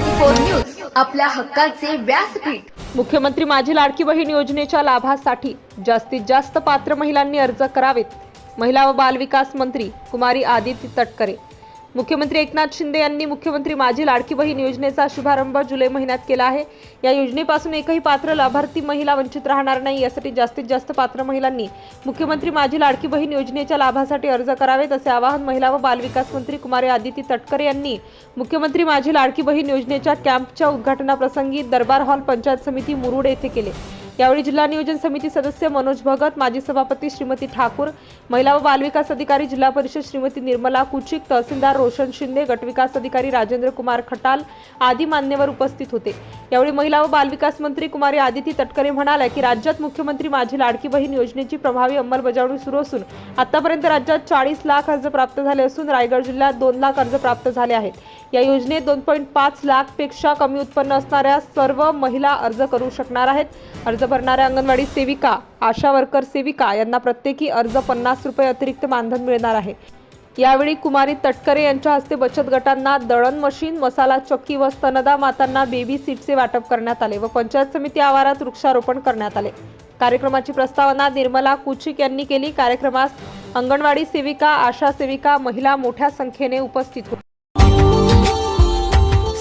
Four news आपल्या हक्काचे व्यासपीठ. मुख्यमंत्री माझी लाडकी बहीण योजनेच्या लाभासाठी जास्तीत जास्त पात्र महिलांनी अर्ज करावेत. महिला व बालविकास मंत्री कुमारी आदिती तटकरे. मुख्यमंत्री एकनाथ शिंदे यांनी मुख्यमंत्री माझी लाडकी बहीण योजनेचा शुभारंभ जुलै महिन्यात केला आहे. या योजनेपासून एकही पात्र लाभार्थी महिला वंचित राहणार नाही यासाठी जास्तीत जास्त पात्र महिलांनी मुख्यमंत्री माझी लाडकी बहीण योजनेच्या लाभासाठी अर्ज करावेत असे आवाहन महिला व बालविकास मंत्री कुमारी आदिती तटकरे यांनी मुख्यमंत्री माझी लाडकी बहीण योजनेच्या कॅम्पच्या उद्घाटनाप्रसंगी दरबार हॉल पंचायत समिती मुरुड येथे केले. यावेळी जिल्हा नियोजन समिती सदस्य मनोज भगत माजी सभापती श्रीमती ठाकूर महिला व बालविकास अधिकारी जिल्हा परिषद श्रीमती निर्मला कुचिक तहसीलदार रोशन शिंदे गटविकास अधिकारी राजेंद्र कुमार खटाल आदी मान्यवर उपस्थित होते. यावेळी महिला व बालविकास मंत्री कुमारी आदिती तटकरे म्हणाल्या की राज्यात मुख्यमंत्री माझी लाडकी बहीण योजनेची प्रभावी अंमलबजावणी सुरू असून आतापर्यंत राज्यात चाळीस लाख अर्ज प्राप्त झाले असून रायगड जिल्ह्यात दोन लाख अर्ज प्राप्त झाले आहेत. या योजनेत दोन पॉईंट पाच लाखपेक्षा कमी उत्पन्न असणाऱ्या सर्व महिला अर्ज करू शकणार आहेत. अर्ज भरणाऱ्या अंगणवाडी सेविका आशा वर्कर सेविका यांना प्रत्येकी अर्ज पन्नास रुपये अतिरिक्त मानधन मिळणार आहे. यावेळी कुमारी तटकरे यांच्या हस्ते बचत गटांना दळण मशीन मसाला चक्की व स्तनदा मातांना बेबी सीटचे वाटप करण्यात आले व पंचायत समिती आवारात वृक्षारोपण करण्यात आले. कार्यक्रमाची प्रस्तावना निर्मला कुचिक यांनी केली. कार्यक्रमास अंगणवाडी सेविका आशा सेविका महिला मोठ्या संख्येने उपस्थित होत्या